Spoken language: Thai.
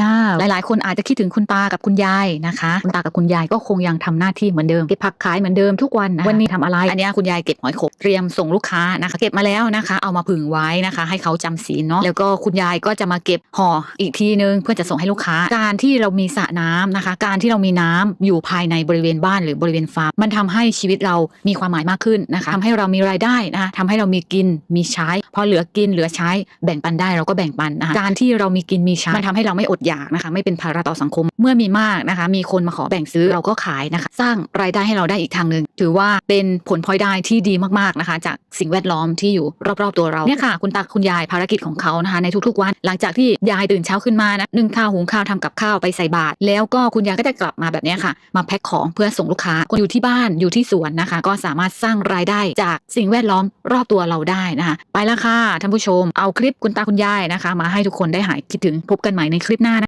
ย่าหลาย ๆ คนอาจจะคิดถึงคุณตากับคุณยายนะคะ คุณตากับคุณยายก็คงยังทำหน้าที่เหมือนเดิมเก็บผักขายเหมือนเดิมทุกวันนะะวันนี้ทำอะไรอันนี้คุณยายเก็บหอยขบเตรียมส่งลูกค้านะคะเก็บมาแล้วนะคะ เอามาผึ่งไว้นะคะ ให้เขาจำศีลเนาะแล้วก็คุณยายก็จะมาเก็บห่ออีกทีนึงเพื่อจะส่งให้ลูกค้า การที่เรามีสระน้ำนะคะ การที่เรามีน้ำอยู่ภายในบริเวณบ้านหรือบริเวณฟาร์มมันทำให้ชีวิตเรามีความหมายมากขึ้นนะคะทำให้เรามีรายได้นะคะทำให้เรามีกินมีใช้ พอเหลือกินเหลือใช้แบ่งปันได้เราก็แบ่งปันนะคะการที่เรามีกินมีใช้มันทำให้เราไม่อดอยากนะคะ ไม่เป็นภาระต่อสังคมเมื่อมีมากนะคะ มีคนมาขอแบ่งซื้อเราก็ขายนะคะ สร้างรายได้ให้เราได้อีกทางหนึ่งถือว่าเป็นผลพลอยได้ที่ดีมากๆนะคะ จากสิ่งแวดล้อมที่อยู่รอบๆตัวเราเนี่ยค่ะคุณตาคุณยายภารกิจของเขานะคะ ในทุกๆวัน หลังจากที่ยายตื่นเช้าขึ้นมานะนึ่งข้าวหุงข้าวทำกับข้าวไปใส่บาตรแล้วก็คุณยายก็จะกลับมาแบบนี้ค่ะ มาแพ็คของเพื่อส่งลูกค้าคนอยู่ที่บ้านอยู่ที่สวนนะคะ ก็สามารถสร้างรายได้จากสิ่งแวดล้อมรอบตัวเราได้นะคะไปแล้วค่ะท่านผู้ชมเอาคลิปคุณตาคุณยายนะคะ มาให้ทุกคนได้หายคิดถึงพบกันใหม่ในคลิปหน้า